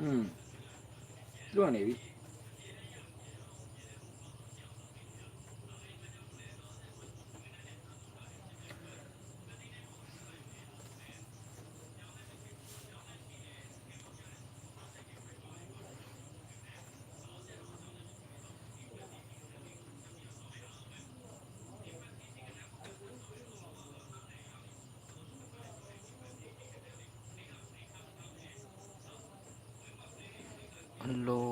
อืมလွတ်နေပြီ ဟယ်လို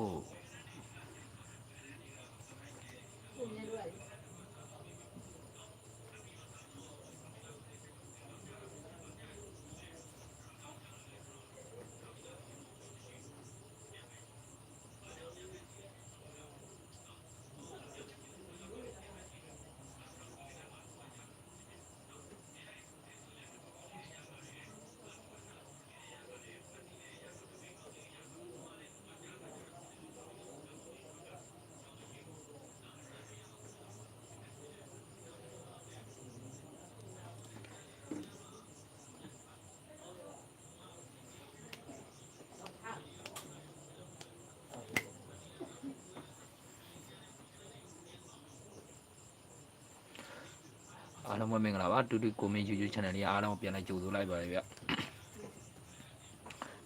အားလုံးပဲမင်္ဂလာပါတူတူကိုမင်း YouTube channel လေးအားလုံးပြန်လိုက်ကြိုဆိုလိုက်ပါရဗျ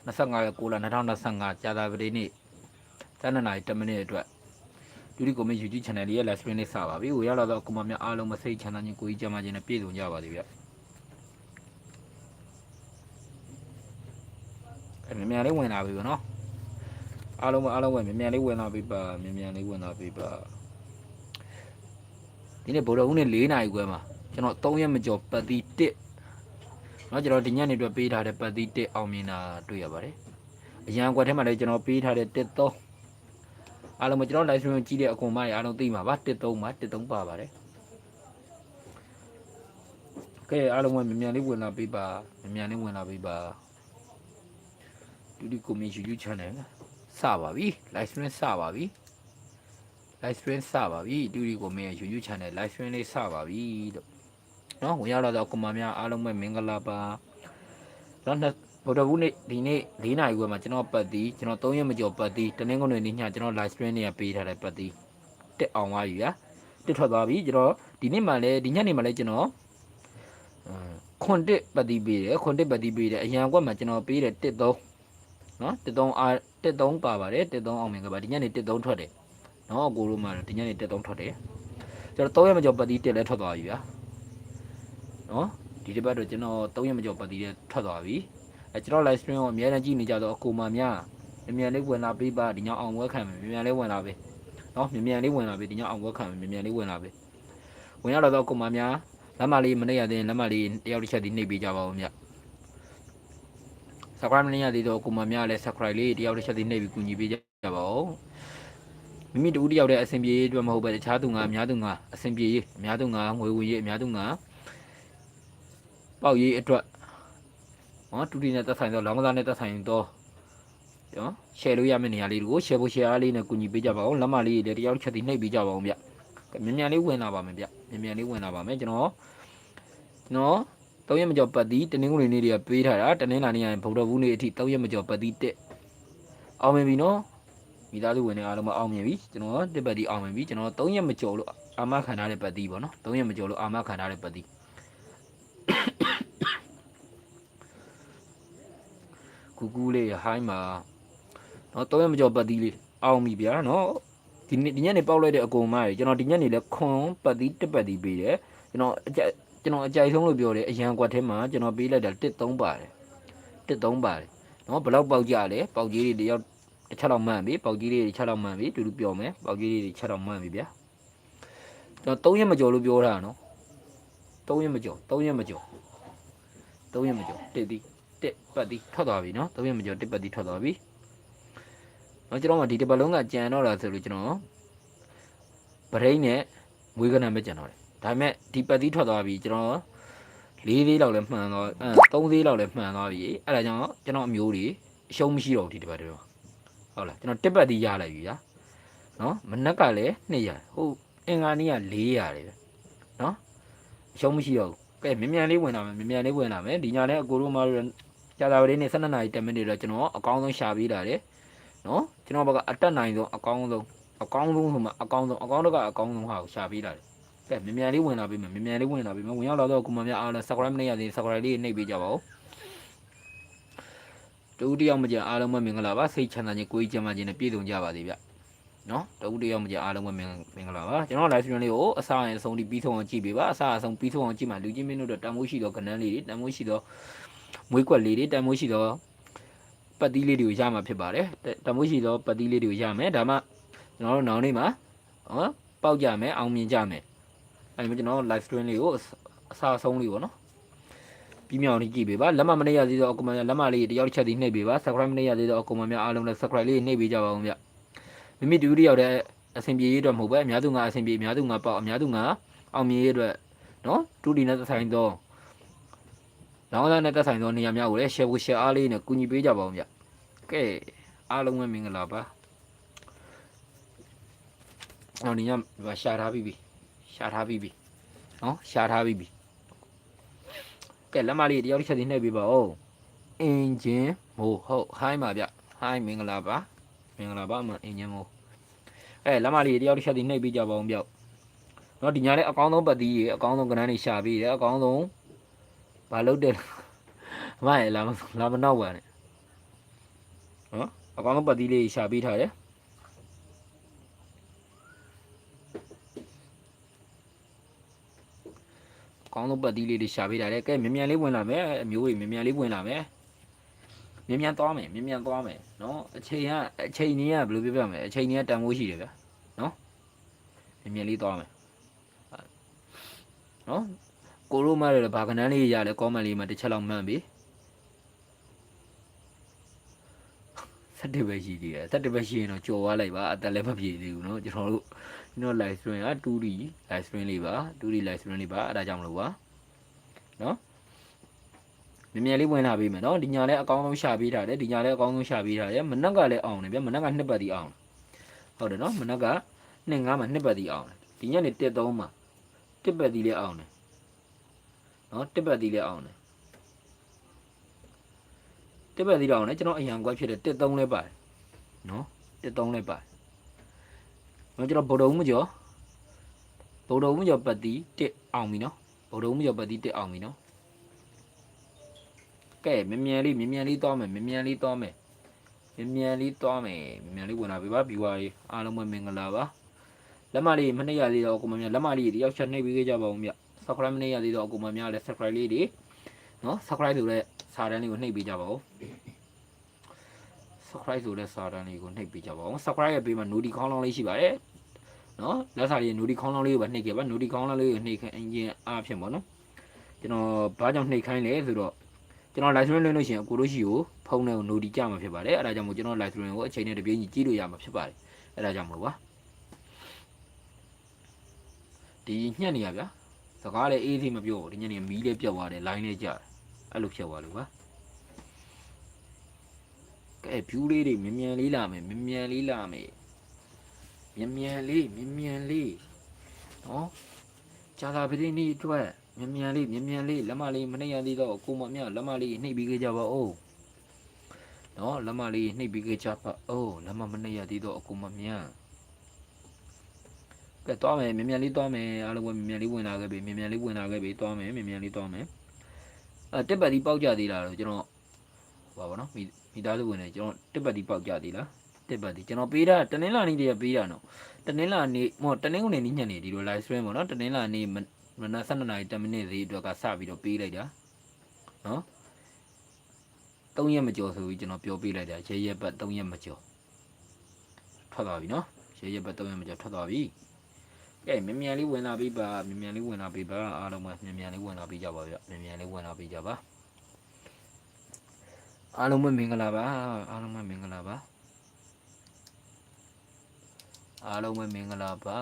25ရက်6လ2025ကြာသပတေးနေ့7နာရီ10မိနစ်အတွက်တူတူကိုမင်း YouTube channel လေးရဲ့ live stream လေးစပါပြီ။ဝေရောက်လာတော့အကူမများအားလုံးမစိတ်ချမ်းသာခြင်းကိုကြီးကြမ်းပါခြင်းနဲ့ပြည့်စုံကြပါစေဗျအဲမြန်မြန်လေးဝင်လာပြီပေါ့နော်အားလုံးပဲအားလုံးပဲမြန်မြန်လေးဝင်လာပြီပါမြန်မြန်လေးဝင်လာပြီပါဒီနေ့ဗုဒ္ဓဟူးနေ့4နာရီခွဲမှာ ကျွန်တော်3ရက်မကျော်ပတ်တီ1เนาะကျွန်တော်ဒီညနေအတွက်ပေးထားတဲ့ပတ်တီ1အောင်မြင်တာတွေ့ရပါတယ်အရန်ကွက်ထဲမှာလည်းကျွန်တော်ပေးထားတဲ့1 3အားလုံးမကျွန်တော် live stream ကြည့်တဲ့အကုန်မရအားလုံးသိမှာပါ1 3မှာ1 3ပါပါတယ်ကဲအားလုံးကမြန်မြန်လေးဝင်လာပေးပါမြန်မြန်လေးဝင်လာပေးပါဒီဒီကိုမင်း YouTube channel စပါပြီ live stream စပါပြီ live stream စပါပြီတူဒီကိုမင်းရဲ့ YouTube channel live stream လေးစပါပြီလို့ နော်ဝင်ရောက်လာတော့ကွန်မာများအားလုံးပဲမင်္ဂလာပါတော့နှစ်ဗုဒ္ဓဘူးနေ့ဒီနေ့၄နာရီခွဲမှာကျွန်တော်ပတ်သည်ကျွန်တော်၃ရက်မကျော်ပတ်သည်တနင်္ဂနွေနေ့ညကျွန်တော် live stream တွေကပေးထားတဲ့ပတ်သည်တက်အောင်သွားပြီဗျာတက်ထွက်သွားပြီကျွန်တော်ဒီနေ့မှလည်းဒီညနေမှလည်းကျွန်တော်အခွန်တက်ပတ်သည်ပေးတယ်ခွန်တက်ပတ်သည်ပေးတယ်အရန်ကွက်မှာကျွန်တော်ပေးတယ်တက်သုံးနော်တက်သုံးအားတက်သုံးပါပါတယ်တက်သုံးအောင်မြင်ကပါဒီညနေတက်သုံးထွက်တယ်နော်အကိုတို့မှဒီညနေတက်တော့ထွက်တယ်ကျွန်တော်3ရက်မကျော်ပတ်တီးတက်လဲထွက်သွားပြီဗျာ နော်ဒီတစ်ပတ်တော့ကျွန်တော်3ရက်မကျော်ပတ်တီးတက်ထွက်သွားပြီအဲကျွန်တော် live stream ကိုအများနဲ့ကြည့်နေကြတော့အကိုမများအမြန်လေးဝင်လာပေးပါဒီညအောင်ဝဲခံမယ်မြန်မြန်လေးဝင်လာပေးနော်မြန်မြန်လေးဝင်လာပေးဒီညအောင်ဝဲခံမယ်မြန်မြန်လေးဝင်လာပေးဝင်ရတော့အကိုမများလက်မလေးမနေရသေးရင်လက်မလေးတယောက်တစ်ချက်ဒီနှိပ်ပေးကြပါဦးမြတ် subscribe မနေရသေးတော့အကိုမများလည်း subscribe လေးတယောက်တစ်ချက်ဒီနှိပ်ပြီးကူညီပေးကြပါဦးမိမိတူတယောက်တည်းအဆင်ပြေရေးအတွက်မဟုတ်ပဲတခြားသူကအများသူကအဆင်ပြေရေးအများသူကငွေဝင်ရေးအများသူက ပေါက်ရေးအတွက်ဟောတူတီနဲ့သက်ဆိုင်သောလောင်းကစားနဲ့သက်ဆိုင်သောနော် share လို့ရမယ့်နေရာလေးတွေကို share ဖို့ share အားလေးနဲ့ကူညီပေးကြပါဦးလက်မလေးတွေတယောက်ချက်တီနှိပ်ပေးကြပါဦးဗျမြန်မြန်လေးဝင်လာပါမယ်ဗျမြန်မြန်လေးဝင်လာပါမယ်ကျွန်တော်နော်၃ရက်မကျော်ပတ်တီးတနင်္ဂနွေနေ့တွေကပေးထားတာတနင်္လာနေ့ကဗုဒ္ဓဘူးနေ့အထိ၃ရက်မကျော်ပတ်တီးတက်အောင်မြင်ပြီနော်မိသားစုဝင်တွေအားလုံးမအောင်မြင်ပြီကျွန်တော်တစ်ပတ်ဒီအောင်မြင်ပြီကျွန်တော်3ရက်မကျော်လို့အာမခံထားတဲ့ပတ်တီးပေါ့နော်3ရက်မကျော်လို့အာမခံထားတဲ့ပတ်တီး ကူကူလေးဟိုင်းမှာနော်3ရက်မကျော်ပတ်တီးလေးအောင်ပြီဗျာနော်ဒီနေ့ဒီညနေပေါက်လိုက်တဲ့အကုန်မကြီးကျွန်တော်ဒီညနေလဲခွန်ပတ်တီးတစ်ပတ်တီးပေးတယ်ကျွန်တော်အကြိုက်ကျွန်တော်အကြိုက်ဆုံးလို့ပြောတယ်အရန်ကွက်ထဲမှာကျွန်တော်ပေးလိုက်တာ1 3ပါတယ်1 3ပါတယ်နော်ဘယ်လောက်ပေါက်ကြလဲပေါက်ကြီးတွေတယောက်တစ်ချက်လောက်မှန်ပြီပေါက်ကြီးလေးတွေချက်လောက်မှန်ပြီတူတူပြောမယ်ပေါက်ကြီးလေးတွေချက်လောက်မှန်ပြီဗျာကျွန်တော်3ရက်မကျော်လို့ပြောတာနော် 3ရက်မကျော်3ရက်မကျော်3ရက်မကျော်တစ်ဒီတစ်ပတ်ဒီထွက်သွားပြီနော်3ရက်မကျော်တစ်ပတ်ဒီထွက်သွားပြီနော်ကျွန်တော်ကဒီတစ်ပတ်လုံးကကြံတော့တာဆိုလို့ကျွန်တော်ဗရိန်းနဲ့မွေးကနံပဲကြံတော့တယ်ဒါပေမဲ့ဒီပတ်ဒီထွက်သွားပြီကျွန်တော်လေးသေးလောက်လည်းမှန်သွားအဲ3သေးလောက်လည်းမှန်သွားပြီအဲ့ဒါကြောင့်ကျွန်တော်အမျိုးတွေအရှုံးမရှိတော့ဘူးဒီတစ်ပတ်တည်းမှာဟုတ်လားကျွန်တော်တစ်ပတ်တီးရလိုက်ပြီဗျာနော်မနက်ကလည်း200ဟုတ်အင်္ဂါနေ့က400တယ်ဗျနော်အ ရှုံးမရှိတော့ဘူးကဲမြန်မြန်လေးဝင်လာမယ်မြန်မြန်လေးဝင်လာမယ်ဒီညလည်းအကိုတို့မတို့ကြာတာပတေးနေ့12နာရီ10မိနစ်တော့ကျွန်တော်အကောင်းဆုံးရှာပေးလာတယ်နော်ကျွန်တော်ဘက်ကအတက်နိုင်ဆုံးအကောင်းဆုံးအကောင်းဆုံးဆိုမှအကောင်းဆုံးအကောင်းတော့ကအကောင်းဆုံးဟာကိုရှာပေးတာတယ်ကဲမြန်မြန်လေးဝင်လာပေးမယ်မြန်မြန်လေးဝင်လာပေးမယ်ဝင်ရောက်လာတော့ကုမများအားလုံး subscribe မနေရသေး subscribe လေးနှိပ်ပေးကြပါဦးတူတယောက်မကြအားလုံးပဲမင်္ဂလာပါစိတ်ချမ်းသာခြင်းကိုယ်ကြီးကျန်းမာခြင်းနဲ့ပြည့်စုံကြပါစေဗျ နော်တူတယောက်မကြအားလုံးပဲမင်မင်္ဂလာပါကျွန်တော် live stream လေးကိုအစားအဆုံးဒီပြီးဆုံးအောင်ကြည့်ပေးပါအစားအဆုံးပြီးဆုံးအောင်ကြည့်မှလူချင်းမင်းတို့တန်မိုးရှိတော့ကနန်းလေးတွေတန်မိုးရှိတော့မွေးကွက်လေးတွေတန်မိုးရှိတော့ပတ်သီးလေးတွေကိုရမှာဖြစ်ပါတယ်တမိုးရှိသောပတ်သီးလေးတွေကိုရမယ်ဒါမှကျွန်တော်တို့နောက်နေ့မှာဟောပေါက်ကြမယ်အောင်မြင်ကြမယ်အဲဒီမှာကျွန်တော် live stream လေးကိုအစားအဆုံးလေးပေါ့နော်ပြီးမြောက်နေကြည့်ပေးပါလက်မမနေရသေးသောအကူမများလက်မလေးတယောက်တစ်ချက်စီနှိပ်ပေးပါ subscribe မနေရသေးသောအကူမများအားလုံးလည်း subscribe လေးနှိပ်ပေးကြပါဦးဗျ မိမိတူတူရောက်တဲ့အဆင်ပြေရေးအတွက်မဟုတ်ပဲအများသူငါအဆင်ပြေအများသူငါပေါက်အများသူငါအောင်မြင်ရေးအတွက်နော်တူတီနဲ့သက်ဆိုင်သောလောင်းသားနဲ့သက်ဆိုင်သောနေရာများကိုလည်း share ကို share အားလေးနဲ့ကူညီပေးကြပါဦးဗျကဲအားလုံးပဲမင်္ဂလာပါအော်ဒီညမှာရှာထားပြီးပြီရှာထားပြီးပြီနော်ရှာထားပြီးပြီကဲလက်မလေးတယောက်တစ်ချက်စီနှိပ်ပေးပါဦးအင်ဂျင်မို့ဟုတ်ဟိုင်းပါဗျဟိုင်းမင်္ဂလာပါ မင်္ဂလာပါအမအင်ဂျင်မို့အဲလက်မလေးတယောက်တစ်ချက်စီနှိပ်ပေးကြပါဦးဗျနော်ဒီညလေးအကောင်းဆုံးပတ်သီးရေအကောင်းဆုံးကဏ္ဍနေရှာပြီးတယ်အကောင်းဆုံးဘာလုပ်တယ်အမရလာမလာမနောက်ပါနဲ့နော်အကောင်လုံးပတ်သီးလေးရှာပေးထားတယ်အကောင်လုံးပတ်သီးလေးတွေရှာပေးထားတယ်ကဲမြန်မြန်လေးဝင်လာမယ်အမျိုးကြီးမြန်မြန်လေးဝင်လာမယ် မြန်မြန်သွားမယ်မြန်မြန်သွားမယ်နော်အချိန်ကအချိန်ကြီးကဘယ်လိုပြောပြမလဲအချိန်ကြီးကတန်ဖိုးရှိတယ်ဗျာနော်မြန်မြန်လေးသွားမယ်နော်ကိုရိုမရလည်းဘာကနန်းလေးရလဲကောမန့်လေးမှာတစ်ချက်လောက်မှန်းပြီ 17ပဲရှိသေးတယ်17ပဲရှိရင်တော့ကြော်သွားလိုက်ပါအသက်လည်းမပြေသေးဘူးเนาะကျွန်တော်တို့ကျွန်တော် live stream က 2D live stream လေးပါ 2D live stream လေးပါအဲ့ဒါကြောင့်မလို့ပါเนาะ မြန်မြန်လေးဝင်လာပေးမယ်နော်ဒီညာလည်းအကောင်းဆုံးရှာပေးထားတယ်ဒီညာလည်းအကောင်းဆုံးရှာပေးထားတယ်မနက်ကလည်းအောင်တယ်ဗျမနက်ကနှစ်ပတ်တီအောင်ဟုတ်တယ်နော်မနက်ကနှစ်ငါးမှာနှစ်ပတ်တီအောင်တယ်ဒီညနေတက်သုံးမှာတစ်ပတ်တီလည်းအောင်တယ်နော်တစ်ပတ်တီလည်းအောင်တယ်တစ်ပတ်တီတော့အောင်တယ်ကျွန်တော်အရန်ကွက်ဖြစ်တယ်တက်သုံးလည်းပါတယ်နော်တက်သုံးလည်းပါတယ်နော်ကျွန်တော်ဗုဒ္ဓဦးမကျော်ဗုဒ္ဓဦးမကျော်ပတ်တီတက်အောင်ပြီနော်ဗုဒ္ဓဦးမကျော်ပတ်တီတက်အောင်ပြီနော် ကဲမြန်မြန်လေးမြန်မြန်လေးသွားမယ်မြန်မြန်လေးသွားမယ်မြန်မြန်လေးသွားမယ်မြန်မြန်လေးဝင်လာပြီပါ viewer ကြီးအားလုံးပဲမင်္ဂလာပါလက်မလေးမနှိပ်ရသေးတော့အကုန်မများလက်မလေးတယောက်ချက်နှိပ်ပေးကြပါဦးမြ subscribe မနှိပ်ရသေးတော့အကုန်မများလည်း subscribe လေးတွေနော် subscribe ဆိုတဲ့စာတန်းလေးကိုနှိပ်ပေးကြပါဦး subscribe ဆိုတဲ့စာတန်းလေးကိုနှိပ်ပေးကြပါဦး subscribe ရဲ့ဘေးမှာ notification ခေါင်းလောင်းလေးရှိပါတယ်နော်လက်စာလေး notification ခေါင်းလောင်းလေးကိုပဲနှိပ်ခဲ့ပါ notification ခေါင်းလောင်းလေးကိုနှိပ်ခိုင်းအင်ဂျင်အားဖြင့်ပေါ့နော်ကျွန်တော်ဘာကြောင့်နှိပ်ခိုင်းလဲဆိုတော့ ကျွန်တော် live stream လွှင့်လို့ရှိရင်ကိုတို့ရှိကိုဖုန်းနဲ့ကို noti ကြမှာဖြစ်ပါတယ်အဲ့ဒါကြောင့်မို့ကျွန်တော် live stream ကိုအချိန်နဲ့တပြေးညီကြည့်လို့ရမှာဖြစ်ပါတယ်အဲ့ဒါကြောင့်မို့ပါဒီညှက်နေရဗျာစကားလည်းအေးသေးမပြောဘူးဒီညနေမီးလည်းပြတ်သွားတယ် line လည်းကျတယ်အဲ့လိုဖြစ်သွားလို့ပါကဲ view လေးတွေမြန်မြန်လေးလာမယ်မြန်မြန်လေးလာမယ်မြန်မြန်လေးမြန်မြန်လေးနော်ဂျာလာပတိနေ့အတွက် မြန်မြန်လေးမြန်မြန်လေးလက်မလေးမနှိပ်ရသေးတော့ကိုမမြလက်မလေးနှိပ်ပြီးခဲ့ကြပါဦးနော်လက်မလေးနှိပ်ပြီးခဲ့ကြပါဦးလက်မမနှိပ်ရသေးတော့ကိုမမြကဲသွားမယ်မြန်မြန်လေးသွားမယ်အားလုံးပဲမြန်မြန်လေးဝင်လာခဲ့ပြီမြန်မြန်လေးဝင်လာခဲ့ပြီသွားမယ်မြန်မြန်လေးသွားမယ်အဲတစ်ပတ်ဒီပေါက်ကြသေးလားတော့ကျွန်တော်ဟောပါနော်မိမိသားစုဝင်နေကျွန်တော်တစ်ပတ်ဒီပေါက်ကြသေးလားတစ်ပတ်ဒီကျွန်တော်ပေးတာတနင်္လာနေ့တည်းပေးတာနော်တနင်္လာနေ့မော်တနင်္ဂနွေနေ့ညနေဒီလို live stream ပေါ့နော်တနင်္လာနေ့ မမနက်7:00နာရီ10မိနစ်စီအတွက်ကစပြီးတော့ပေးလိုက်တာနော်3ရက်မကျော်ဆိုပြီးကျွန်တော်ပြောပေးလိုက်တာရေရက်ပတ်3ရက်မကျော်ထွက်သွားပြီနော်ရေရက်ပတ်3ရက်မကျော်ထွက်သွားပြီကဲမြန်မြန်လေးဝင်လာပြီပါမြန်မြန်လေးဝင်လာပြီပါအားလုံးပဲမြန်မြန်လေးဝင်လာပြီကြပါဗျမြန်မြန်လေးဝင်လာပြီကြပါအားလုံးပဲမင်္ဂလာပါအားလုံးပဲမင်္ဂလာပါအားလုံးပဲမင်္ဂလာပါ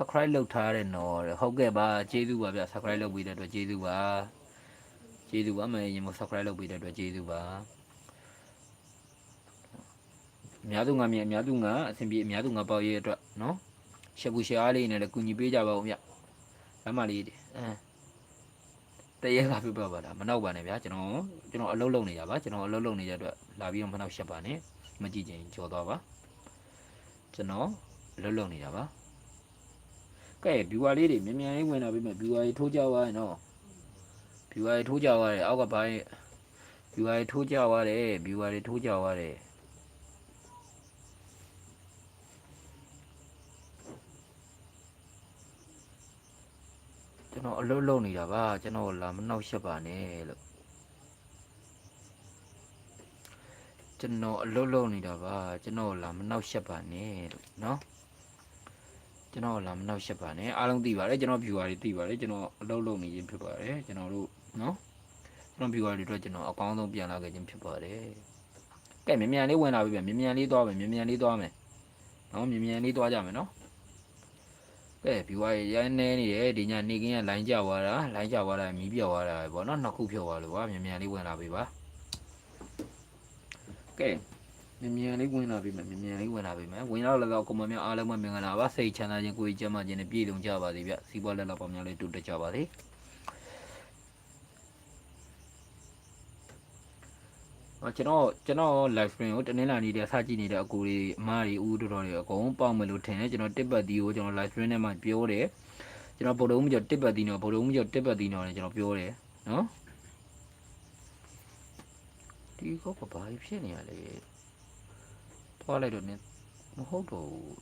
subscribe လုပ်ထားတဲ့နော်တဲ့ဟုတ်ကဲ့ပါကျေးဇူးပါဗျ subscribe လုပ်ပြီးတဲ့အတွက်ကျေးဇူးပါကျေးဇူးပါမယ်ရင်မ subscribe လုပ်ပြီးတဲ့အတွက်ကျေးဇူးပါအများသူငါမြင်အများသူငါအဆင်ပြေအများသူငါပေါ့ရဲ့အတွက်နော်ရှက်ကူရှက်အားလေးနဲ့လည်းကူညီပေးကြပါဦးဗျလမ်းမလေးအဲတရက်ကပြပါပါလားမနောက်ပါနဲ့ဗျာကျွန်တော်ကျွန်တော်အလုပ်လုပ်နေကြပါကျွန်တော်အလုပ်လုပ်နေကြအတွက်လာပြီးတော့မနောက်ရှက်ပါနဲ့မကြည့်ချင်ကြော်သွားပါကျွန်တော်အလုပ်လုပ်နေတာပါ ကဲ viewer လေးတွေမြန်မြန်လေးဝင်လာပြီမဲ့ viewer တွေထိုးကြသွားရင်တော့ viewer တွေထိုးကြသွားတယ်အောက်ကပိုင်း viewer တွေထိုးကြသွားတယ် viewer တွေထိုးကြသွားတယ်ကျွန်တော်အလုပ်လုပ်နေတာပါကျွန်တော်လာမနှောက်ရှက်ပါနဲ့လို့ကျွန်တော်အလုပ်လုပ်နေတာပါကျွန်တော်လာမနှောက်ရှက်ပါနဲ့လို့နော် ကျွန်တော်လာမနှောက်ရှက်ပါနဲ့အားလုံးသိပါတယ်ကျွန်တော် viewer တွေသိပါတယ်ကျွန်တော်အလုပ်လုပ်နေခြင်းဖြစ်ပါတယ်ကျွန်တော်တို့နော်ကျွန်တော် viewer တွေအတွက်ကျွန်တော်အကောင်းဆုံးပြန်လာခဲ့ခြင်းဖြစ်ပါတယ်ကဲမြန်မြန်လေးဝင်လာပြီဗျမြန်မြန်လေးသွားမယ်မြန်မြန်လေးသွားမယ်နော်မြန်မြန်လေးသွားကြမယ်နော်ကဲ viewer ရရိုင်းနေနေတယ်ဒီညနေခင်းကလိုင်းကြသွားတာလိုင်းကြသွားတာမီးပြောက်သွားတာပဲပေါ့နော်နှစ်ခုဖြောက်သွားလို့ပါမြန်မြန်လေးဝင်လာပြီပါကဲ မြန်မြန်လေးဝင်လာပြီမယ်မြန်မြန်လေးဝင်လာပြီမယ်ဝင်လာတော့လည်းတော့ကွန်မန့်များအားလုံးပဲမင်္ဂလာပါစိတ်ချမ်းသာခြင်းကိုယ်ကြီးကျန်းမာခြင်းနဲ့ပြည့်စုံကြပါစေဗျစီးပွားလက်လောက်ပေါင်းများလေးတိုးတက်ကြပါစေအော်ကျွန်တော်ကျွန်တော် live stream ကိုတနင်္လာနေ့တည်းစကြည့်နေတဲ့အကူတွေအမားတွေဦးတော်တော်တွေအကုန်ပေါက်မယ်လို့ထင်တယ်ကျွန်တော်တစ်ပတ်ဒီကိုကျွန်တော် live stream ထဲမှာပြောတယ်ကျွန်တော်ဗုဒ္ဓဦးမကျော်တစ်ပတ်ဒီနော်ဗုဒ္ဓဦးမကျော်တစ်ပတ်ဒီနော်လည်းကျွန်တော်ပြောတယ်နော်ဒီကောကဘာဖြစ်နေရလဲ သွားလိုက်တော့ ਨੇ မဟုတ်တော့ဘူး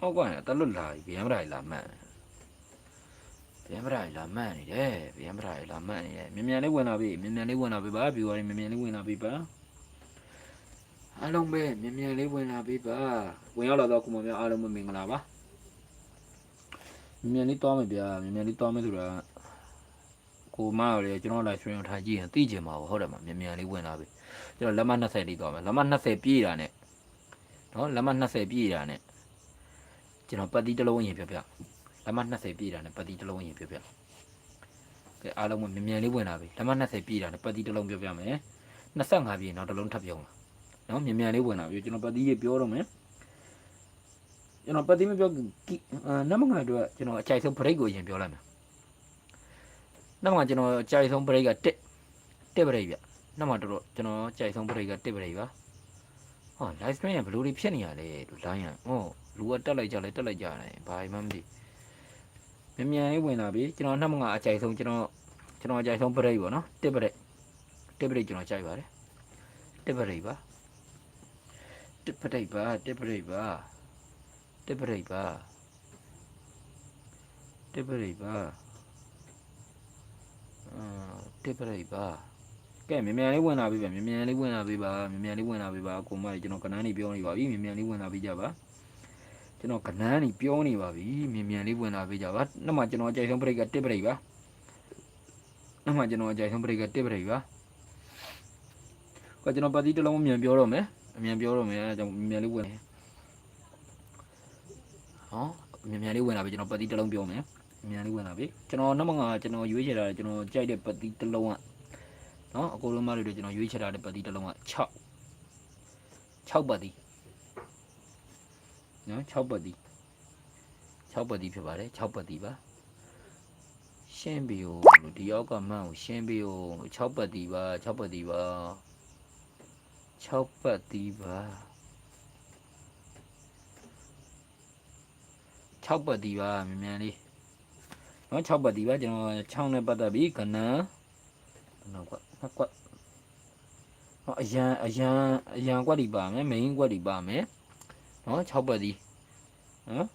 အောက်ကွာတလွတ်လာပြီဗျမ်းမရိုင်လာမှန်ဗျမ်းမရိုင်လာမှန်နေတယ်ဗျမ်းမရိုင်လာမှန်နေတယ်မြန်မြန်လေးဝင်လာပြီမြန်မြန်လေးဝင်လာပြီပါဘီဝါရီမြန်မြန်လေးဝင်လာပြီပါအားလုံးပဲမြန်မြန်လေးဝင်လာပြီပါဝင်ရောက်လာတော့ခုမများအားလုံးပဲမင်္ဂလာပါ မြန်မြန်လေးသွားမယ်ဗျာမြန်မြန်လေးသွားမယ်ဆိုတာကိုမရလေကျွန်တော် live stream ကိုထားကြည့်ရင်သိကြမှာပေါ့ဟုတ်တယ်မမြန်မြန်လေးဝင်လာပြီကျွန်တော်လက်မ20လေးသွားမယ်လက်မ20ပြည့်တာနဲ့နော်လက်မ20ပြည့်တာနဲ့ကျွန်တော်ပတ်တိတစ်လုံးရင်ပြပြလက်မ20ပြည့်တာနဲ့ပတ်တိတစ်လုံးရင်ပြပြကဲအားလုံးပဲမြန်မြန်လေးဝင်လာပြီလက်မ20ပြည့်တာနဲ့ပတ်တိတစ်လုံးပြပြမယ်25ပြည့်နောက်တစ်လုံးထပ်ပြုံးလာနော်မြန်မြန်လေးဝင်လာပြီကျွန်တော်ပတ်တိလေးပြောတော့မယ် ကျွန်တော်ပတ်တိမပြောကိအာနမငါတို့ကကျွန်တော်အကြိုက်ဆုံး break ကိုအရင်ပြောလိုက်မယ်နောက်မှကျွန်တော်အကြိုက်ဆုံး break က1 1 break ဗျနောက်မှတော့ကျွန်တော်အကြိုက်ဆုံး break က1 break ပါဟော live stream ကဘယ်လိုတွေဖြစ်နေရလဲလို့ line ရဟောလူကတက်လိုက်ကြလဲတက်လိုက်ကြတယ်ဘာမှမသိမြန်မြန်လေးဝင်လာပြီကျွန်တော်နောက်မှအကြိုက်ဆုံးကျွန်တော်ကျွန်တော်အကြိုက်ဆုံး break ပေါ့နော်1 break 1 break ကျွန်တော်ကြိုက်ပါတယ်1 break ပါ1 break ပါ1 break ပါ 1 break ပါ1 break ပါအာ1 break ပါကဲမြန်မြန်လေးဝင်လာပြီဗျမြန်မြန်လေးဝင်လာပြီပါမြန်မြန်လေးဝင်လာပြီပါအကုန်မကြီးကျွန်တော်ကနန်းနေပြောနေပါပြီမြန်မြန်လေးဝင်လာပြီကြပါကျွန်တော်ကနန်းနေပြောနေပါပြီမြန်မြန်လေးဝင်လာပြီကြပါနောက်မှကျွန်တော်အကြိုက်ဆုံး break က1 break ပါနောက်မှကျွန်တော်အကြိုက်ဆုံး break က1 break ပါကကျွန်တော်ပါတီတစ်လုံးအမြန်ပြောတော့မယ်အမြန်ပြောတော့မယ်အဲဒါကြောင့်မြန်မြန်လေးဝင် ဟောမြန်မြန်လေးဝင်လာပြီကျွန်တော်ပါတီတစ်လုံးပြောမယ်မြန်လေးဝင်လာပြီကျွန်တော်နောက်မှကျွန်တော်ရွေးချယ်တာကျွန်တော်ကြိုက်တဲ့ပါတီတစ်လုံးကနော်အကိုလုံးမတွေကျွန်တော်ရွေးချယ်ထားတဲ့ပတ်တီတစ်လုံးက6 6ပတ်တီနော်6ပတ်တီ6ပတ်တီဖြစ်ပါတယ်6ပတ်တီပါရှင်းပြီလို့ဒီရောက်ကမှန်းကိုရှင်းပြီလို့6ပတ်တီပါ6ပတ်တီပါ6ပတ်တီပါ 6ပတ်တီပါမြန်မြန်လေးနော်6ပတ်တီပါကျွန်တော်6နဲ့ပတ်သက်ပြီးကဏ္ဍနောက်ကနှစ်ကွက်ဟောအရန်အရန်အရန်ကွက်ဒီပါမယ် main ကွက်ဒီပါမယ်နော်6ပတ်ဒီနော်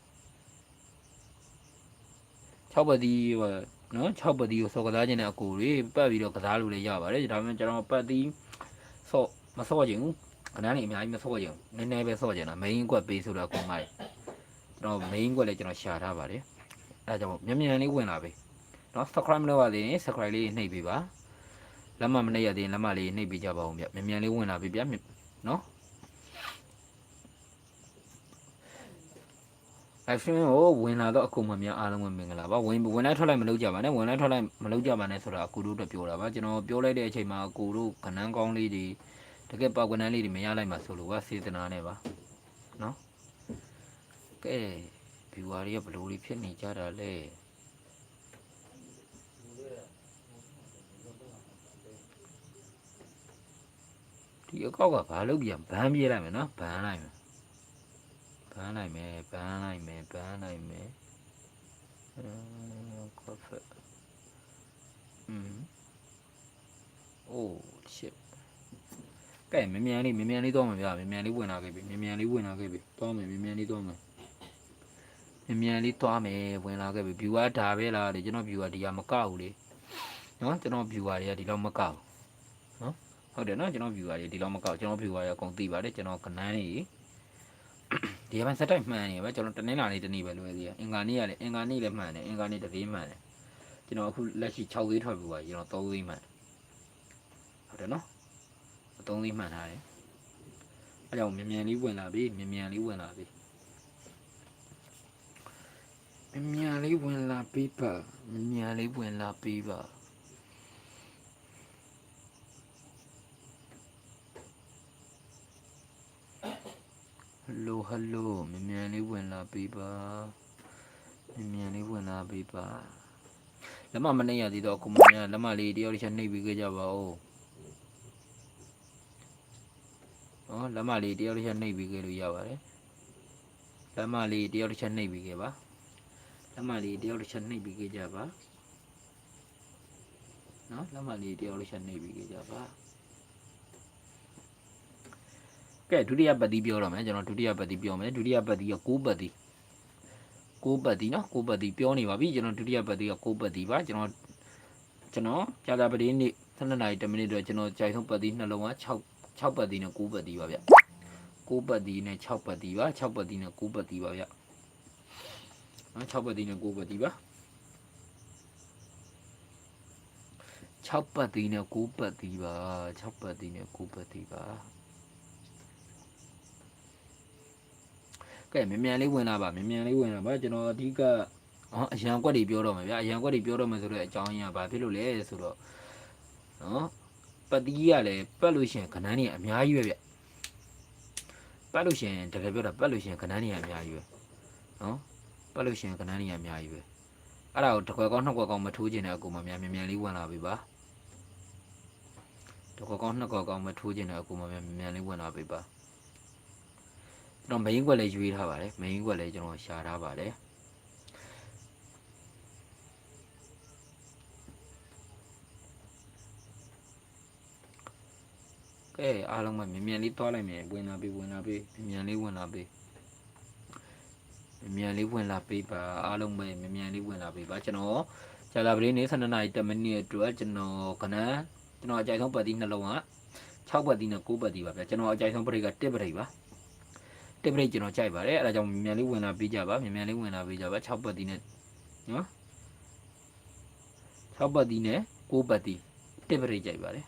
6ပတ်ဒီဟိုနော်6ပတ်ဒီကိုစော်ကစားခြင်းတဲ့အကူတွေပတ်ပြီးတော့ကစားလို့လည်းရပါတယ်ဒါပေမဲ့ကျွန်တော်ပတ်ဒီစော့မစော့ခြင်းဘူးအနမ်းနေအများကြီးမစော့ခြင်းနည်းနည်းပဲစော့ခြင်းတာ main ကွက်ပေးဆိုတော့အကုန်ပါတယ် ကျွန်တော် main ကွက်လည်းကျွန်တော်ရှာထားပါတယ်အဲဒါကြောင့်မြန်မြန်လေးဝင်လာပြီနော် subscribe မလုပ်ရသေးရင် subscribe လေးနှိပ်ပေးပါလက်မမနှိပ်ရသေးရင်လက်မလေးနှိပ်ပေးကြပါဦးဗျမြန်မြန်လေးဝင်လာပြီဗျနော် live stream ကိုဝင်လာတော့အခုမှများအားလုံးပဲမင်္ဂလာပါဝင်ဝင်လိုက်ထွက်လိုက်မလုပ်ကြပါနဲ့ဝင်လိုက်ထွက်လိုက်မလုပ်ကြပါနဲ့ဆိုတာအကူတို့အတွက်ပြောတာပါကျွန်တော်ပြောလိုက်တဲ့အချိန်မှာအကူတို့ကဏ္ဍကောင်းလေးတွေတကယ်ပေါက်ကဏ္ဍလေးတွေမရလိုက်မှဆိုလို့ကစေတနာနဲ့ပါနော် ကဲ viewer တွေကဘလို့တွေဖြစ်နေကြတာလဲဒီအကောက်ကဘာလုပ်ပြန်ဘန်းပြေးလိုက်မယ်နော်ဘန်းလိုက်မယ်ဘန်းလိုက်မယ်ဘန်းလိုက်မယ်ဘန်းလိုက်မယ်အဲကော့ဖက်อืมโอ้ shit ကဲမြန်မြန်လေးမြန်မြန်လေးတော့မှာဗျာမြန်မြန်လေးဝင်လာခဲ့ပြီမြန်မြန်လေးဝင်လာခဲ့ပြီတော့မယ်မြန်မြန်လေးတော့မယ် မြန်မြန်လေးသွားမယ်ဝင်လာခဲ့ပြီ view ကဒါပဲလားလေကျွန်တော် view ကဒီကမကောက်ဘူးလေနော်ကျွန်တော် view ကတွေကဒီလောက်မကောက်နော်ဟုတ်တယ်နော်ကျွန်တော် view ကတွေဒီလောက်မကောက်ကျွန်တော် view ကတွေအကုန်သိပါတယ်ကျွန်တော်ကနန်းနေဒီကမှစက်တိုက်မှန်နေပဲကျွန်တော်တနင်္လာနေ့တနေ့ပဲလွယ်သေးတယ်အင်္ဂါနေ့ကလည်းအင်္ဂါနေ့လည်းမှန်တယ်အင်္ဂါနေ့တစ်သေးမှန်တယ်ကျွန်တော်အခုလက်ရှိ6သေးထွက်ပြီပါကျွန်တော်3သေးမှန်ဟုတ်တယ်နော်3သေးမှန်ထားတယ်အဲကြောင့်မြန်မြန်လေးဝင်လာပြီမြန်မြန်လေးဝင်လာပြီ မြန်မြန်လေးဝင်လာပြီပါမြန်မြန်လေးဝင်လာပြီပါဟယ်လိုဟယ်လိုမြန်မြန်လေးဝင်လာပြီပါမြန်မြန်လေးဝင်လာပြီပါလက်မမနေရသေးတော့အခုမများလက်မလေးတယောက်တစ်ချက်နှိပ်ပြီးခဲ့ကြပါဦးဟောလက်မလေးတယောက်တစ်ချက်နှိပ်ပြီးခဲ့လို့ရပါတယ်လက်မလေးတယောက်တစ်ချက်နှိပ်ပြီးခဲ့ပါ လက်မလေးတယောက်တစ်ချက်နှိပ်ပြီးခဲ့ကြပါနော်လက်မလေးတယောက်တစ်ချက်နှိပ်ပြီးခဲ့ကြပါကဲဒုတိယပတ်တီးပြောတော့မယ်ကျွန်တော်ဒုတိယပတ်တီးပြောမယ်ဒုတိယပတ်တီးက6ပတ်တီး6ပတ်တီးနော်6ပတ်တီးပြောနေပါပြီကျွန်တော်ဒုတိယပတ်တီးက6ပတ်တီးပါကျွန်တော်ကျွန်တော်ကြာတာပတိနေ့12နာရီ10မိနစ်တော့ကျွန်တော်ကြိုက်ဆုံးပတ်တီးနှလုံးက6 6ပတ်တီးနဲ့6ပတ်တီးပါဗျ6ပတ်တီးနဲ့6ပတ်တီးပါ6ပတ်တီးနဲ့6ပတ်တီးပါဗျ နော်6ပတ်တီးနဲ့6ပတ်တီးပါ6ပတ်တီးနဲ့6ပတ်တီးပါ6ပတ်တီးနဲ့6ပတ်တီးပါကဲမြန်မြန်လေးဝင်လာပါမြန်မြန်လေးဝင်လာပါကျွန်တော်အဓိကဟောအရန်ကွက်တွေပြောတော့မယ်ဗျာအရန်ကွက်တွေပြောတော့မယ်ဆိုတော့အကြောင်းရင်းကဘာဖြစ်လို့လဲဆိုတော့နော်ပတိကလည်းပတ်လို့ရှရင်ခဏန်းနေအများကြီးပဲဗျပတ်လို့ရှရင်တကယ်ပြောတာပတ်လို့ရှရင်ခဏန်းနေအများကြီးပဲနော် ပတ်လို့ရှရင်ခဏန်းနေအများကြီးပဲအဲ့ဒါကိုတစ်ခွက်ကောင်းနှစ်ခွက်ကောင်းမထိုးချင်တဲ့အကူမများမြန်မြန်လေးဝင်လာပြီပါတစ်ခွက်ကောင်းနှစ်ခွက်ကောင်းမထိုးချင်တဲ့အကူမများမြန်မြန်လေးဝင်လာပြီပါကျွန်တော် main ကွက်လည်းရွေးထားပါတယ် main ကွက်လည်းကျွန်တော်ရှာထားပါတယ်ကဲအားလုံးပဲမြန်မြန်လေးသွားလိုက်မယ်ဝင်လာပြီဝင်လာပြီမြန်မြန်လေးဝင်လာပြီ မြန်မြန်လေးဝင်လာပြီပါအားလုံးပဲမြန်မြန်လေးဝင်လာပြီပါကျွန်တော်ဂျာလာပလေးနေ12နာရီ10မိနစ်အတွက်ကျွန်တော်ခဏကျွန်တော်အကြိုက်ဆုံးပတ်တီးနှလုံးက6ပတ်တီးနဲ့9ပတ်တီးပါဗျာကျွန်တော်အကြိုက်ဆုံးပရိတ်က1ပရိတ်ပါတစ်ပရိတ်ကျွန်တော်ကြိုက်ပါတယ်အဲဒါကြောင့်မြန်မြန်လေးဝင်လာပေးကြပါမြန်မြန်လေးဝင်လာပေးကြပါ6ပတ်တီးနဲ့နော်6ပတ်တီးနဲ့9ပတ်တီးတစ်ပရိတ်ကြိုက်ပါတယ်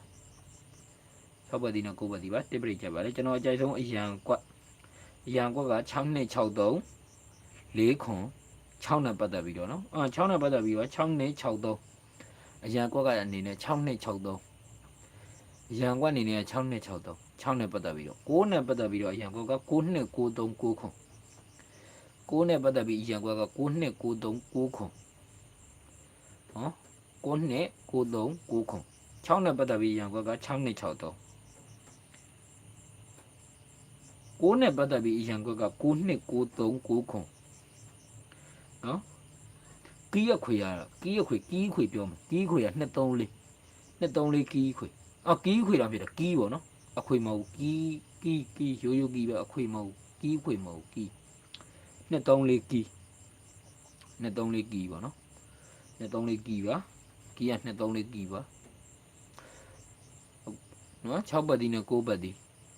6ပတ်တီးနဲ့9ပတ်တီးပါတစ်ပရိတ်ကြိုက်ပါတယ်ကျွန်တော်အကြိုက်ဆုံးအရန်ကွက်အရန်ကွက်က6နဲ့63 4ခွန်6နဲ့ပတ်သက်ပြီးတော့နော်အာ6နဲ့ပတ်သက်ပြီးတော့6နဲ့63အရန်ကွက်ကအနေနဲ့6နဲ့63အရန်ကွက်အနေနဲ့6နဲ့63 6နဲ့ပတ်သက်ပြီးတော့6နဲ့ပတ်သက်ပြီးတော့အရန်ကွက်က6နှစ်93 9ခွန်6နဲ့ပတ်သက်ပြီးအရန်ကွက်က6နှစ်93 9ခွန်ဟော6နှစ်93 9ခွန်6နဲ့ပတ်သက်ပြီးအရန်ကွက်က6နှစ်63 6နဲ့ပတ်သက်ပြီးအရန်ကွက်က6နှစ်93 9ခွန် နော်ကီးရခွေရတာကီးရခွေကီးခွေပြောမယ်ကီးခွေက2 3 4 2 3 4ကီးခွေအော်ကီးခွေတော့ဖြစ်တယ်ကီးပေါ့နော်အခွေမဟုတ်ကီးကီးကီးရိုးရိုးကီးပဲအခွေမဟုတ်ကီးခွေမဟုတ်ကီးနှစ်သုံးလေးကီးနှစ်သုံးလေးကီးပါနော်နှစ်သုံးလေးကီးပါကီးကနှစ်သုံးလေးကီးပါဟုတ်နော်6ပတ်ဒီနဲ့9ပတ်ဒီ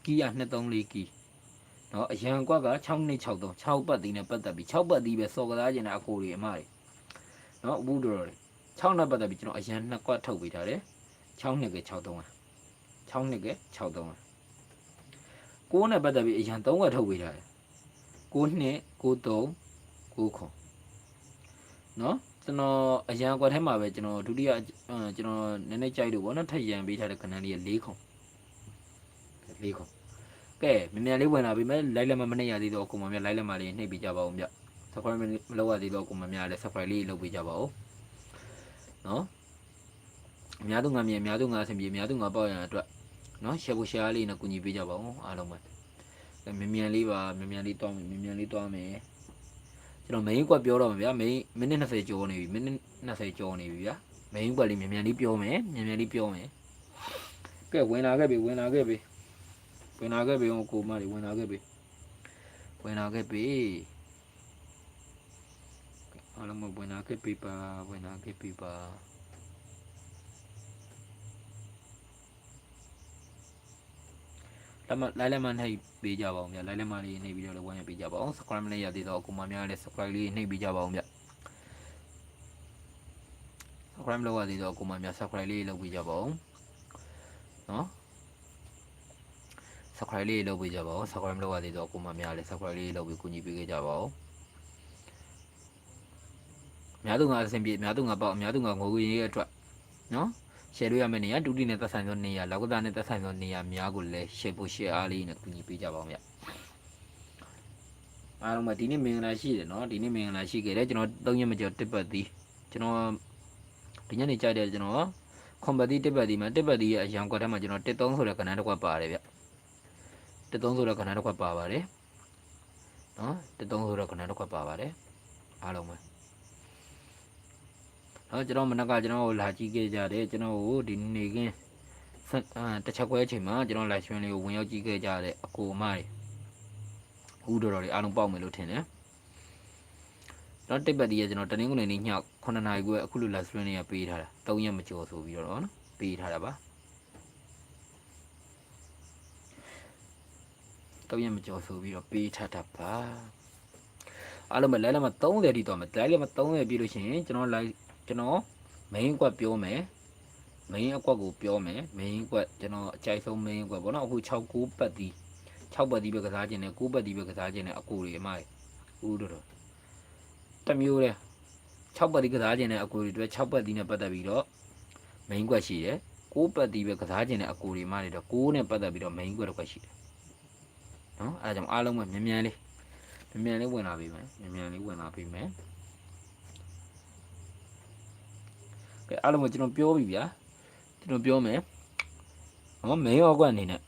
ကီးကနှစ်သုံးလေးကီး နော်အရန်ကွက်က6နှစ်6သုံး6ပတ်ဒီနဲ့ပတ်သက်ပြီး6ပတ်ဒီပဲစော်ကစားကျင်တဲ့အကိုတွေအမတွေနော်အဘူးတော်တွေ6နဲ့ပတ်သက်ပြီးကျွန်တော်အရန်နှစ်ကွက်ထုတ်ပေးထားတယ်6နှစ်က6သုံးอ่ะ6နှစ်က6သုံး6နဲ့ပတ်သက်ပြီးအရန်3ဝက်ထုတ်ပေးထားတယ်6နှစ်6 3 9ခွန်နော်ကျွန်တော်အရန်ကွက်ထဲမှာပဲကျွန်တော်ဒုတိယအဲကျွန်တော်နည်းနည်းကြိုက်လို့ဗောနော်ထပ်ရန်ပေးထားတဲ့ခဏလေးက4ခွန်4ခွန် ကဲမြန်မြန်လေးဝင်လာပြီမဲ့လိုက်လက်မမနဲ့ရသေးတော့အကုန်မမြလိုက်လက်မလေးနှိပ်ပေးကြပါဦးဗျ subscribe မလုပ်ရသေးတော့အကုန်မမြလည်း subscribe လေးလုပ်ပေးကြပါဦးနော်အများသူငါမြင်အများသူငါအဆင်ပြေအများသူငါပေါ့ရန်အတွက်နော်ရှယ်ဖို့ရှားလေးနဲ့ကူညီပေးကြပါဦးအားလုံးပဲအဲမြန်မြန်လေးပါမြန်မြန်လေးတောင်းမယ်မြန်မြန်လေးတောင်းမယ်ကျွန်တော် main ကွက်ပြောတော့မှာဗျာ main မိနစ်20ကျော်နေပြီမိနစ်20ကျော်နေပြီဗျာ main ကွက်လေးမြန်မြန်လေးပြောမယ်မြန်မြန်လေးပြောမယ်ကဲဝင်လာခဲ့ပြီဝင်လာခဲ့ပြီ ဝင်လာခဲ့ပြီဟိုကိုမလေးဝင်လာခဲ့ပြီဝင်လာခဲ့ပြီအားလုံးမဝင်လာခဲ့ပြီပါဝင်လာခဲ့ပြီပါလက်မလိုက်လက်မနှိပ်ပေးကြပါဦးဗျလိုက်လက်မလေးနှိပ်ပြီးတော့လည်းဝိုင်းရပေးကြပါဦး subscribe လေးရသေးတော့အကူမများလည်း subscribe လေးနှိပ်ပေးကြပါဦးဗျ subscribe လုပ်ရသေးတော့အကူမများ subscribe လေးလုပ်ပေးကြပါဦးနော် subscribe လေးလုပ်ပေးကြပါဦး subscribe လုပ်ရသေးတော့အကူမများလည်း subscribe လေးလုပ်ပြီးကူညီပေးခဲ့ကြပါဦးအများသူငါအဆင်ပြေအများသူငါပေါ့အများသူငါငိုကြီးရဲ့အတွက်နော် share လို့ရမယ့်နေရာဒုတိနဲ့သက်ဆိုင်သောနေရာလောက်ကသားနဲ့သက်ဆိုင်သောနေရာများကိုလည်း share ဖို့ share အားလေးနဲ့ကူညီပေးကြပါဦးဗျအားလုံးပဲဒီနေ့မင်္ဂလာရှိတယ်နော်ဒီနေ့မင်္ဂလာရှိခဲ့တယ်ကျွန်တော်၃ရက်မကျော်တစ်ပတ်သည်ကျွန်တော်ဒီညနေကြတဲ့ကျွန်တော်ခွန်ပတိတစ်ပတ်ဒီမှာတစ်ပတ်ဒီရဲ့အရောင်ကွက်ထဲမှာကျွန်တော်တစ်သုံးဆိုတဲ့ကဏ္ဍတစ်ခွက်ပါတယ်ဗျ တစ်သုံးဆိုတဲ့ကဏ္ဍတစ်ခွက်ပါပါတယ်နော်တစ်သုံးဆိုတဲ့ကဏ္ဍတစ်ခွက်ပါပါတယ်အားလုံးပဲနော်ကျွန်တော်မနက်ကကျွန်တော်ကိုလာကြည့်ခဲ့ကြတယ်ကျွန်တော်ကိုဒီနေကင်းဆက်အာတစ်ချက်ခွဲအချိန်မှာကျွန်တော် live stream လေးကိုဝင်ရောက်ကြည့်ခဲ့ကြတဲ့အကိုမတွေဦးတော်တော်လေးအားလုံးပေါက်မယ်လို့ထင်တယ်တော့တိတ်ပတ်ဒီကကျွန်တော်တနင်္ဂနွေနေ့ည9နာရီခွဲအခုလို live stream လေးကပေးထားတာ3ရက်မကျော်ဆိုပြီးတော့နော်ပေးထားတာပါ 3ရက်မကျော်ဆိုပြီးတော့ပေးထားတာပါအားလုံးပဲလဲလဲမှာ30တိတော့မယ်လဲလဲမှာ30ပြည့်လို့ရှိရင်ကျွန်တော် live ကျွန်တော် main ကွက်ပြောမယ် main အကွက်ကိုပြောမယ် main ကွက်ကျွန်တော်အကြိုက်ဆုံး main ကွက်ပေါ့နော်အခု6 9ပတ်ဒီ6ပတ်ဒီပဲကစားခြင်းနဲ့9ပတ်ဒီပဲကစားခြင်းနဲ့အကူတွေအမတွေဦးတော်တော်တစ်မျိုးလေ6ပတ်ဒီကစားခြင်းနဲ့အကူတွေအတွက်6ပတ်ဒီနဲ့ပတ်သက်ပြီးတော့ main ကွက်ရှိတယ်9ပတ်ဒီပဲကစားခြင်းနဲ့အကူတွေအမတွေတော့9နဲ့ပတ်သက်ပြီးတော့ main ကွက်တစ်ခွက်ရှိတယ် နော်အဲဒါကြောင့်အားလုံးပဲမြန်မြန်လေးမြန်မြန်လေးဝင်လာပြီမယ်မြန်မြန်လေးဝင်လာပြီမယ်ကဲအားလုံးကိုကျွန်တော်ပြောပြီဗျာကျွန်တော်ပြောမယ်ဟောမင်းရောကွက်အနေနဲ့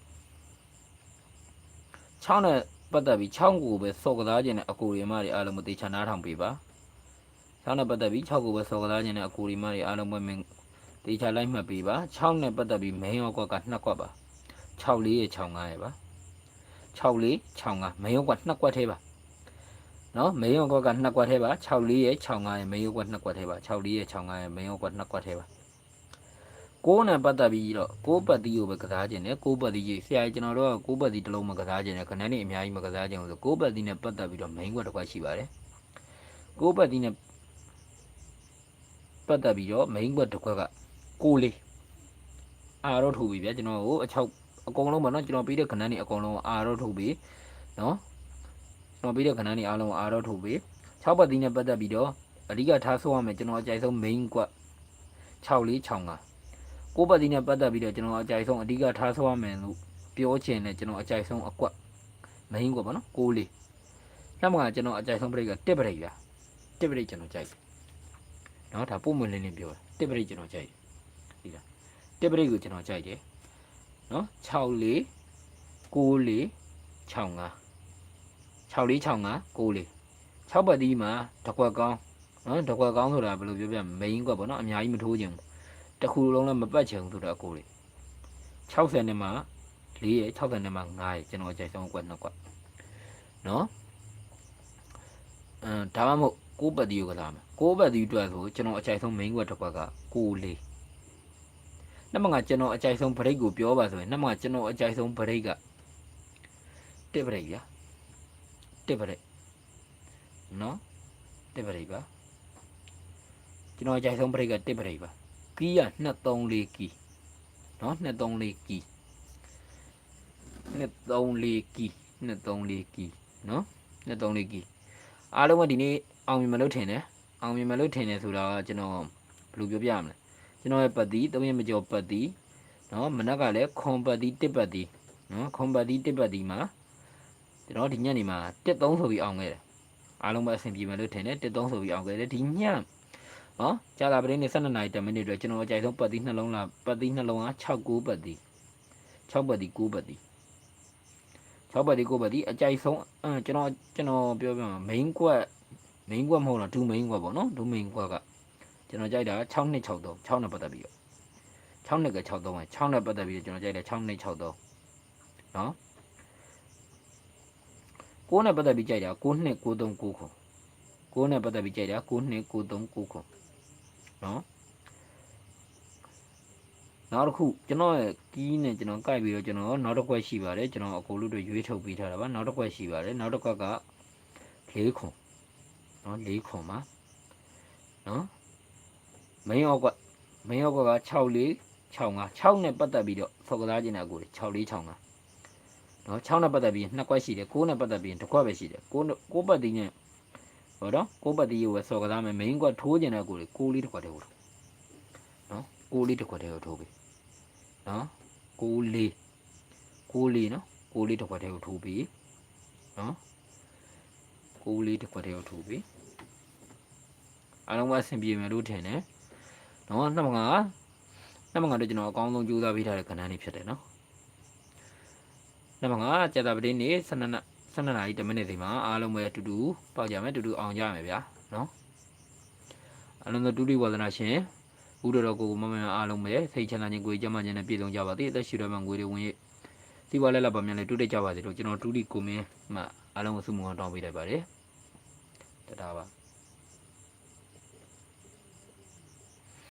6နဲ့ပတ်သက်ပြီး6ကိုပဲစော်ကစားခြင်းနဲ့အကူရီမတွေအားလုံးမသိချနားထောင်ပေးပါ6နဲ့ပတ်သက်ပြီး6ကိုပဲစော်ကစားခြင်းနဲ့အကူရီမတွေအားလုံးပဲမင်းသိချလိုက်မှတ်ပေးပါ6နဲ့ပတ်သက်ပြီးမင်းရောကွက်က2ကွက်ပါ6လေးရဲ့6 5ရဲ့ပါ 6လေး6 5မင်းရောကွက်2ကွက်သေးပါနော်မင်းရောကွက်က2ကွက်သေးပါ6လေးရဲ့6 5ရဲ့မင်းရောကွက်2ကွက်သေးပါ6လေးရဲ့6 5ရဲ့မင်းရောကွက်2ကွက်သေးပါကိုးနဲ့ပတ်သက်ပြီးတော့ကိုးပတ်တီးကိုပဲကစားခြင်းနဲ့ကိုးပတ်တီးကြီးဆရာကြီးကျွန်တော်တို့ကကိုးပတ်တီးတစ်လုံးမကစားခြင်းနဲ့ခဏနေအများကြီးမကစားခြင်းလို့ဆိုကိုးပတ်တီးနဲ့ပတ်သက်ပြီးတော့ main ကွက်တစ်ခွက်ရှိပါတယ်ကိုးပတ်တီးနဲ့ပတ်သက်ပြီးတော့ main ကွက်တစ်ခွက်ကကိုးလေးအာတော့ထုတ်ပြီဗျာကျွန်တော်ကိုအချောက် အကုန်လုံးပါနော်ကျွန်တော်ပြီးတဲ့ခဏနေအကုန်လုံးအာတော့ထုတ်ပြီနော်ကျွန်တော်ပြီးတဲ့ခဏနေအားလုံးအာတော့ထုတ်ပြီ6ပတ်တီးနဲ့ပတ်သက်ပြီးတော့အဓိကထားဆိုရမယ်ကျွန်တော်အကြိုက်ဆုံး main ကွက်6လေး6 5ကိုပတ်တီနဲ့ပတ်သက်ပြီးတော့ကျွန်တော်အကြိုက်ဆုံးအဓိကထားဆိုရမယ်လို့ပြောချင်တယ်ကျွန်တော်အကြိုက်ဆုံးအကွက်မင်းကွက်ပါနော်ကိုလေးနောက်မှကျွန်တော်အကြိုက်ဆုံးပရိတ်ကတစ်ပရိတ်ဗျာတစ်ပရိတ်ကျွန်တော်ကြိုက်တယ်နော်ဒါပုံမလင်းလင်းပြောတာတစ်ပရိတ်ကျွန်တော်ကြိုက်တယ်ဒီလားတစ်ပရိတ်ကိုကျွန်တော်ကြိုက်တယ် နော်6လေး6လေး65 6လေး65 6လေး6ပတ်တီးမှာတစ်ခွက်ကောင်းနော်တစ်ခွက်ကောင်းဆိုတာဘယ်လိုပြောပြမင်းကွက်ပေါ့နော်အများကြီးမထိုးချင်ဘူးတစ်ခုလုံးလည်းမပတ်ချင်ဘူးဆိုတော့အကိုလေး60နဲ့မှ4ရဲ့60နဲ့မှ9ရဲ့ကျွန်တော်အကြိုက်ဆုံးအကွက်နှစ်ကွက်နော်အမ်ဒါမှမဟုတ်6ပတ်တီကိုကစားမယ်6ပတ်တီအတွက်ဆိုကျွန်တော်အကြိုက်ဆုံး main ကွက်တစ်ကွက်က6လေး နောက်မှကကျွန်တော်အကြိုက်ဆုံး break ကိုပြောပါဆိုရင်နောက်မှကျွန်တော်အကြိုက်ဆုံး break ကတစ် break ဗျာတစ် break နော်တစ် break ပါကျွန်တော်အကြိုက်ဆုံး break ကတစ် break ပါကီးရ234ကီနော်234ကီ234ကီ234ကီနော်234ကီအားလုံးကဒီနေ့အောင်မြင်မလို့ထင်တယ်အောင်မြင်မလို့ထင်တယ်ဆိုတာကကျွန်တော်ဘယ်လိုပြောပြရမလဲ ကျွန်တော်ရဲ့ပတ်တီ3ရက်မကျော်ပတ်တီနော်မနက်ကလည်းခွန်ပတ်တီတစ်ပတ်တီနော်ခွန်ပတ်တီတစ်ပတ်တီမှာကျွန်တော်ဒီညနေမှာ1-3ဆိုပြီးအောင်ခဲ့တယ်အားလုံးပဲအဆင်ပြေမယ်လို့ထင်တယ်1-3ဆိုပြီးအောင်ခဲ့တယ်ဒီညနော်ကြာတာပရင်းနေ12နာရီ10မိနစ်အတွက်ကျွန်တော်အကြိုက်ဆုံးပတ်သီးနှလုံးလားပတ်သီးနှလုံးက69ပတ်သီး6ပတ်ဒီ9ပတ်ဒီ6ပတ်ဒီ9ပတ်ဒီအကြိုက်ဆုံးအမ်ကျွန်တော်ကျွန်တော်ပြောပြမှာ main ကွက် main ကွက်မဟုတ်လားဒူ main ကွက်ပေါ့နော်ဒူ main ကွက်က ကျွန်တော်ကြိုက်တာ6နှစ်6တော့6နဲ့ပတ်သက်ပြီးတော့6နှစ်က6တော့6နဲ့ပတ်သက်ပြီးတော့ကျွန်တော်ကြိုက်တယ်6နှစ်6တော့နော်9နဲ့ပတ်သက်ပြီးကြိုက်တာ9နှစ်9 3 9ခု9နဲ့ပတ်သက်ပြီးကြိုက်တာ9နှစ်9 3 9ခုနော်နောက်တစ်ခုကျွန်တော်ရဲ့ကီးနဲ့ကျွန်တော်ကိုက်ပြီးတော့ကျွန်တော်နောက်တစ်ခွက်ရှိပါတယ်ကျွန်တော်အကိုလို့တွေရွေးထုတ်ပေးထားတာပါနောက်တစ်ခွက်ရှိပါတယ်နောက်တစ်ခွက်က၄ခုနော်၄ခုပါနော် မင်းအောက်ကမင်းအောက်က6လေး65 6နဲ့ပတ်သက်ပြီးတော့ဆောက်ကစားခြင်းတဲ့အကိုတွေ6လေး65နော်6နဲ့ပတ်သက်ပြီးနှစ်ခွက်ရှိတယ်9နဲ့ပတ်သက်ပြီးတစ်ခွက်ပဲရှိတယ်9 9ပတ်တီးနဲ့ဟောတော့9ပတ်တီးကိုပဲဆောက်ကစားမယ် main ကွက်ထိုးခြင်းတဲ့အကိုတွေ6လေးတစ်ခွက်တည်းကိုနော်6လေးတစ်ခွက်တည်းကိုထိုးပြီနော်6လေး6လေးနော်6လေးတစ်ခွက်တည်းကိုထိုးပြီးနော်6လေးတစ်ခွက်တည်းကိုထိုးပြီးအားလုံးမအဆင်ပြေမယ်လို့ထင်တယ် နော်နှစ်မငါနှစ်မငါတော့ကျွန်တော်အကောင်းဆုံးကြိုးစားပေးထားတဲ့ခဏလေးဖြစ်တယ်နော်နှစ်မငါကြာတာပတင်းနေ့12န12နာရီ10မိနစ်စီမှာအားလုံးပဲအတူတူပေါက်ကြမယ်အတူတူအောင်ကြမယ်ဗျာနော်အားလုံးသောတူတူဝါသနာရှင်ဥဒတော်ကိုမမအားလုံးပဲစိတ်ချမ်းသာခြင်းကိုယ်ကြမ်းမှခြင်းနဲ့ပြည့်စုံကြပါသည်အသက်ရှူရမှငွေတွေဝင်ရစီးပွားလက်လက်ပါမြန်လည်းတိုးတက်ကြပါစေလို့ကျွန်တော်တူတီကိုမင်းမှအားလုံးကိုဆုမွန်တောင်းပေးလိုက်ပါတယ်တတားပါ